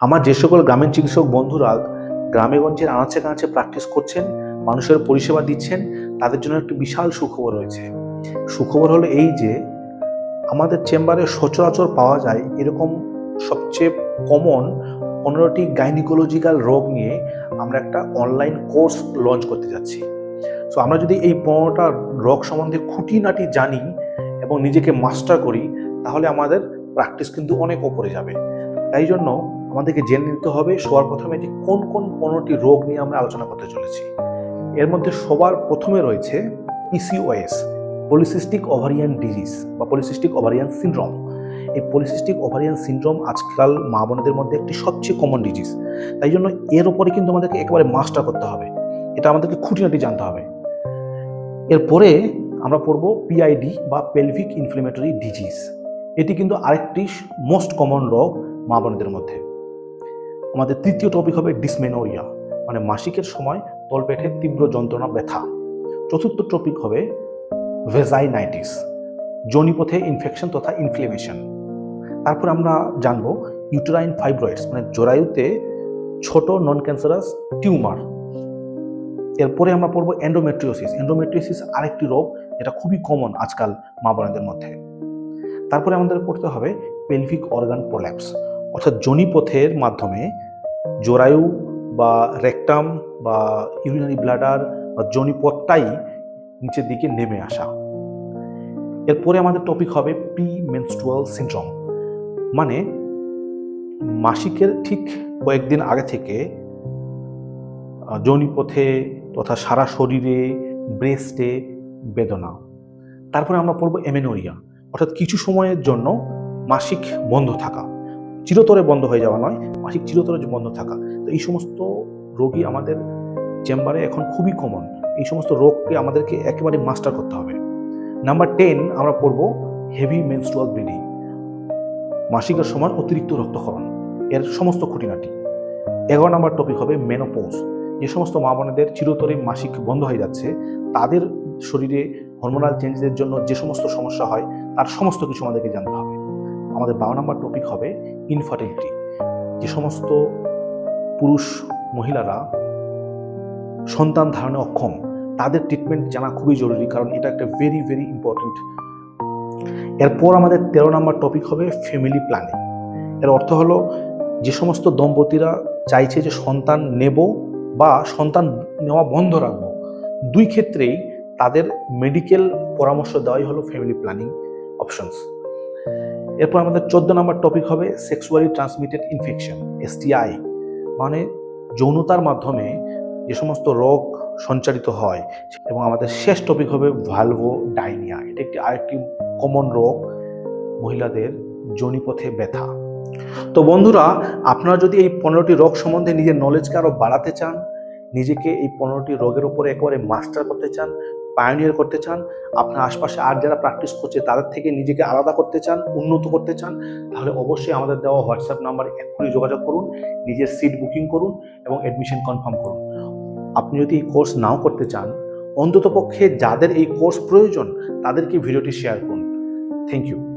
আমার যে সকল গ্রামীণ চিকিৎসক বন্ধুরা গ্রামেগঞ্জের আনাচে কানাচে প্র্যাকটিস করছেন, মানুষের পরিষেবা দিচ্ছেন, তাদের জন্য একটি বিশাল সুখবর রয়েছে। সুখবর হলো এই যে, আমাদের চেম্বারে সচরাচর পাওয়া যায় এরকম সবচেয়ে কমন পনেরোটি গাইনিকোলজিক্যাল রোগ নিয়ে আমরা একটা অনলাইন কোর্স লঞ্চ করতে যাচ্ছি। সো আমরা যদি এই পনেরোটা রোগ সম্বন্ধে খুঁটিনাটি জানি এবং নিজেকে মাস্টার করি, তাহলে আমাদের প্র্যাকটিস কিন্তু অনেক ওপরে যাবে। তাই জন্য আমাদেরকে জেনে নিতে হবে সবার প্রথমে যে কোন কোন পনেরোটি রোগ নিয়ে আমরা আলোচনা করতে চলেছি। এর মধ্যে সবার প্রথমে রয়েছে পিসিওএস পলিসিস্টিক ওভারিয়ান ডিজিজ বা পলিসিস্টিক ওভারিয়ান সিনড্রোম এই পলিসিস্টিক ওভারিয়ান সিনড্রোম আজকাল মা বোনদের মধ্যে একটি সবচেয়ে কমন ডিজিজ তাই জন্য এর উপরে কিন্তু আমাদেরকে একেবারে মাস্টার করতে হবে। এটা আমাদেরকে খুঁটিনাটি জানতে হবে। এরপরে আমরা পড়ব পিআইডি বা পেলভিক ইনফ্লেমেটরি ডিজিজ এটি কিন্তু আরেকটি মোস্ট কমন রোগ মা বোনদের মধ্যে। আমাদের তৃতীয় টপিক হবে ডিসমেনোরিয়া মানে মাসিকের সময় তলপেটের তীব্র যন্ত্রণা, ব্যথা। চতুর্থ টপিক হবে ভেজাইনাইটিস যৌনিপথে ইনফেকশন তথা ইনফ্লেমেশন তারপর আমরা জানব ইউটেরাইন ফাইব্রয়েডস মানে জরায়ুতে ছোট নন ক্যান্সারাস টিউমার এরপরে আমরা পড়ব এন্ডোমেট্রিওসিস এন্ডোমেট্রিওসিস আরেকটি রোগ, যেটা খুবই কমন আজকাল মা বোনদের মধ্যে। তারপরে আমাদের পড়তে হবে পেলভিক অর্গান প্রোল্যাপস অর্থাৎ জনিপথের মাধ্যমে জরায়ু বা রেকটাম বা ইউরিনারি ব্লাডার বা জনিপথটাই নিচের দিকে নেমে আসা। এরপরে আমাদের টপিক হবে প্রি মেনস্ট্রুয়াল সিনড্রোম মানে মাসিকের ঠিক কয়েকদিন আগে থেকে আহ, যৌনিপথে তথা সারা শরীরে ব্রেস্টে বেদনা। তারপরে আমরা পড়ব এমেনোরিয়া। অর্থাৎ কিছু সময়ের জন্য মাসিক বন্ধ থাকা। চিরতরে বন্ধ হয়ে যাওয়া নয়, মাসিক চিরতরে বন্ধ থাকা। তো এই সমস্ত রোগী আমাদের চেম্বারে এখন খুবই কমন এই সমস্ত রোগকে আমাদেরকে একেবারে মাস্টার করতে হবে। নাম্বার টেন আমরা পড়ব হেভি মেনস্ট্রুয়াল ব্লিডিং মাসিকের সময় অতিরিক্ত রক্তক্ষরণ। এর সমস্ত খুঁটিনাটি। এগারো নম্বর টপিক হবে মেনোপোজ যে সমস্ত মা বোনেদের চিরতরে মাসিক বন্ধ হয়ে যাচ্ছে, তাদের শরীরে হরমোনাল চেঞ্জের জন্য যে সমস্ত সমস্যা হয়, তার সমস্ত কিছু আমাদেরকে জানতে হবে। আমাদের বারো নম্বর টপিক হবে ইনফার্টিলিটি যে সমস্ত পুরুষ মহিলারা সন্তান ধারণে অক্ষম, তাদের ট্রিটমেন্ট জানা খুবই জরুরি কারণ এটা একটা ভেরি ভেরি ইম্পর্ট্যান্ট এরপর আমাদের তেরো নম্বর টপিক হবে ফ্যামিলি প্ল্যানিং এর অর্থ হলো যে সমস্ত দম্পতিরা চাইছে যে সন্তান নেব বা সন্তান নেওয়া বন্ধ রাখব। দুই ক্ষেত্রেই তাদের মেডিকেল পরামর্শ দেওয়াই হলো ফ্যামিলি প্ল্যানিং অপশনস এরপর আমাদের চোদ্দ নম্বর টপিক হবে সেক্সুয়ালি ট্রান্সমিটেড ইনফেকশন এসটিআই মানে যৌনতার মাধ্যমে যে সমস্ত রোগ সঞ্চারিত হয় এবং আমাদের শেষ টপিক হবে ভালভো ডাইনিয়া এটা একটি আরেকটি কমন রোগ, মহিলাদের যোনিপথে ব্যথা। তো বন্ধুরা, আপনারা যদি এই পনেরোটি রোগ সম্বন্ধে নিজের নলেজকে আরও বাড়াতে চান, নিজেকে এই পনেরোটি রোগের উপরে একেবারে মাস্টার করতে চান পায়োনিয়ার করতে চান, আপনার আশপাশে আর যারা প্র্যাকটিস করছে তাদের থেকে নিজেকে আলাদা করতে চান, উন্নত করতে চান, তাহলে অবশ্যই আমাদের দেওয়া হোয়াটসঅ্যাপ নাম্বারে এক্ষুনি যোগাযোগ করুন, নিজের সিট বুকিং করুন এবং অ্যাডমিশন কনফার্ম করুন। আপনি যদি এই কোর্স নাও করতে চান, অন্ততপক্ষে যাদের এই কোর্স প্রয়োজন তাদেরকে ভিডিওটি শেয়ার করুন। Thank you